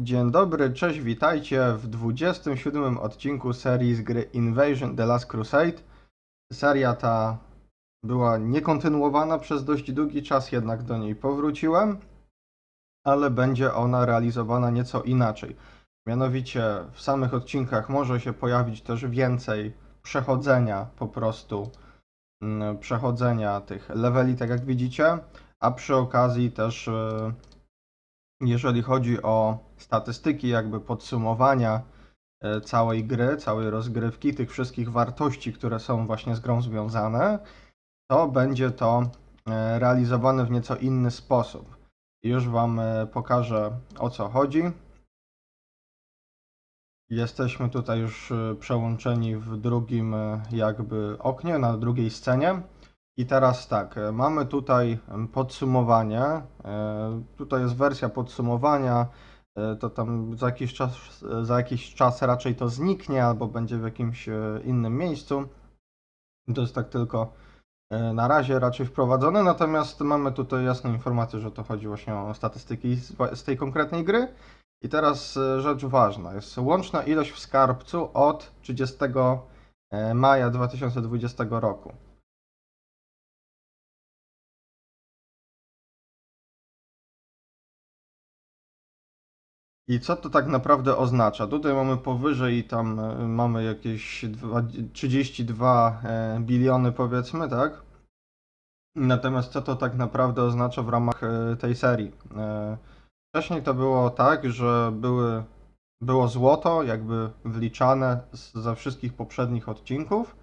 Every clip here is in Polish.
Dzień dobry, cześć, witajcie w 27 odcinku serii z gry Invasion The Last Crusade. Seria ta była niekontynuowana przez dość długi czas, jednak do niej powróciłem, ale będzie ona realizowana nieco inaczej. Mianowicie w samych odcinkach może się pojawić też więcej przechodzenia po prostu, mm, przechodzenia tych leveli, tak jak widzicie, a przy okazji też e, jeżeli chodzi o statystyki, jakby podsumowania e, całej gry, całej rozgrywki, tych wszystkich wartości, które są właśnie z grą związane, to będzie to e, realizowane w nieco inny sposób. Już Wam e, pokażę o co chodzi. Jesteśmy tutaj już przełączeni w drugim jakby oknie, na drugiej scenie. I teraz tak, e, mamy tutaj podsumowanie. e, Tutaj jest wersja podsumowania. e, To tam za jakiś czas, za jakiś czas raczej to zniknie albo będzie w jakimś innym miejscu. To jest tak tylko na razie raczej wprowadzone, natomiast mamy tutaj jasną informację, że to chodzi właśnie o statystyki z, tej konkretnej gry. I teraz rzecz ważna, jest łączna ilość w skarbcu od 30 e, maja 2020 roku. I co to tak naprawdę oznacza? Tutaj mamy powyżej, tam e, mamy jakieś dwa- 32 e, biliony powiedzmy, tak? Natomiast co to tak naprawdę oznacza w ramach e, tej serii? Wcześniej to było tak, że były, było złoto jakby wliczane z, ze wszystkich poprzednich odcinków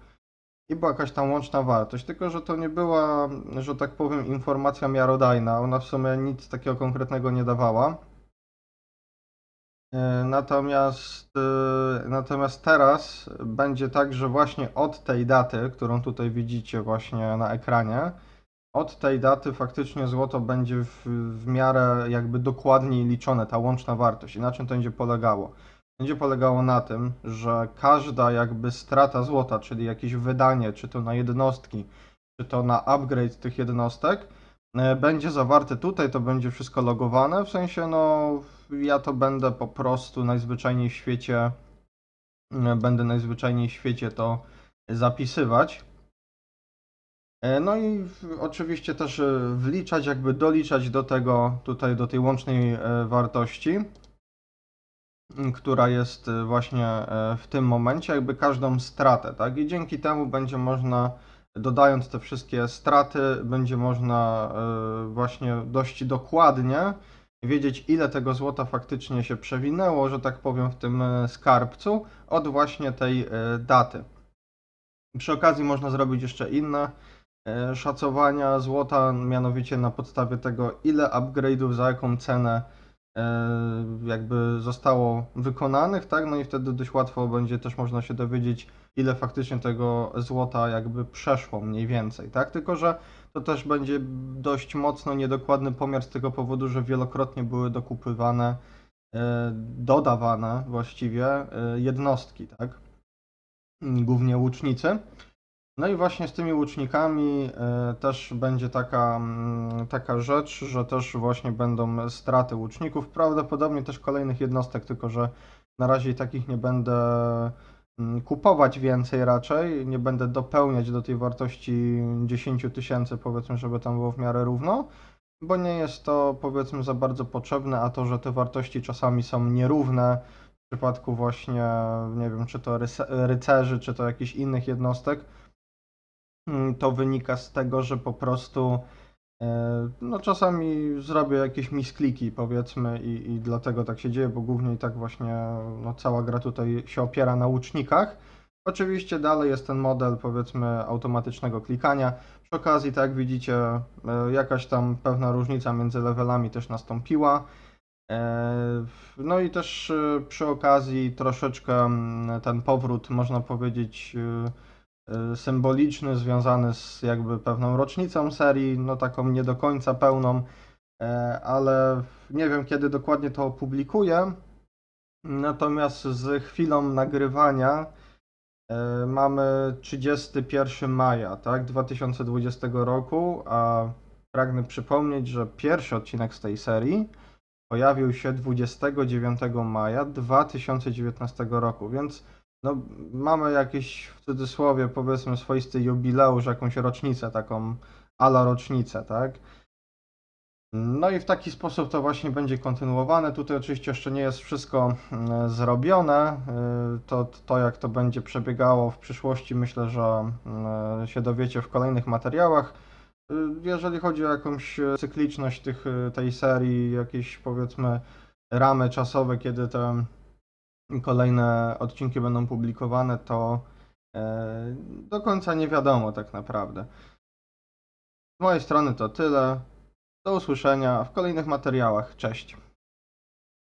i była jakaś tam łączna wartość, tylko że to nie była, że tak powiem, informacja miarodajna. Ona w sumie nic takiego konkretnego nie dawała. E, Natomiast, e, natomiast teraz będzie tak, że właśnie od tej daty, którą tutaj widzicie właśnie na ekranie, od tej daty faktycznie złoto będzie w, w miarę jakby dokładniej liczone, ta łączna wartość. I na czym to będzie polegało? Będzie polegało na tym, że każda jakby strata złota, czyli jakieś wydanie, czy to na jednostki, czy to na upgrade tych jednostek, e, będzie zawarte tutaj, to będzie wszystko logowane, w sensie no ja to będę po prostu najzwyczajniej w świecie, e, będę najzwyczajniej w świecie to zapisywać. E, No i oczywiście też e, wliczać, jakby doliczać do tego, tutaj do tej łącznej e, wartości, m, która jest właśnie w tym momencie, jakby każdą stratę, tak? I dzięki temu będzie można, dodając te wszystkie straty, będzie można właśnie dość dokładnie wiedzieć, ile tego złota faktycznie się przewinęło, że tak powiem, w tym e, skarbcu od właśnie tej e, daty. Przy okazji można zrobić jeszcze inne e, szacowania złota, mianowicie na podstawie tego, ile upgrade'ów za jaką cenę jakby zostało wykonanych, tak? No i wtedy dość łatwo będzie też można się dowiedzieć, ile faktycznie tego złota jakby przeszło mniej więcej, tak? Tylko, że to też będzie dość mocno niedokładny pomiar z tego powodu, że wielokrotnie były dokupywane, e, dodawane właściwie e, jednostki, tak? Głównie łucznicy. No i właśnie z tymi łucznikami e, też będzie taka, mm, taka rzecz, że też właśnie będą straty łuczników, prawdopodobnie też kolejnych jednostek, tylko że na razie takich nie będę kupować więcej raczej, nie będę dopełniać do tej wartości 10 tysięcy powiedzmy, żeby tam było w miarę równo, bo nie jest to powiedzmy za bardzo potrzebne, a to, że te wartości czasami są nierówne, w przypadku właśnie, nie wiem, czy to ryce- rycerzy, czy to jakichś innych jednostek, Mm, to wynika z tego, że po prostu no czasami zrobię jakieś miskliki powiedzmy i, i dlatego tak się dzieje, bo głównie i tak właśnie no, cała gra tutaj się opiera na łucznikach. Oczywiście dalej jest ten model powiedzmy automatycznego klikania. Przy okazji, tak jak widzicie, e, jakaś tam pewna różnica między levelami też nastąpiła. E, No i też e, przy okazji troszeczkę mm, ten powrót, można powiedzieć, e, e, symboliczny, związany z jakby pewną rocznicą serii, no taką nie do końca pełną, e, ale nie wiem kiedy dokładnie to opublikuję. Natomiast z chwilą nagrywania e, mamy 31 maja, tak, 2020 roku, a pragnę przypomnieć, że pierwszy odcinek z tej serii pojawił się 29 maja 2019 roku, więc no, mamy jakiś w cudzysłowie powiedzmy swoisty jubileusz, jakąś rocznicę, taką ala rocznicę, tak? No i w taki sposób to właśnie będzie kontynuowane. Tutaj oczywiście jeszcze nie jest wszystko mm, zrobione. Y, To, to jak to będzie przebiegało w przyszłości, myślę, że mm, się dowiecie w kolejnych materiałach. Y, Jeżeli chodzi o jakąś e, cykliczność tych, y, tej serii, jakieś powiedzmy ramy czasowe, kiedy te kolejne odcinki będą publikowane, to e, do końca nie wiadomo tak naprawdę. Z mojej strony to tyle. Do usłyszenia w kolejnych materiałach. Cześć.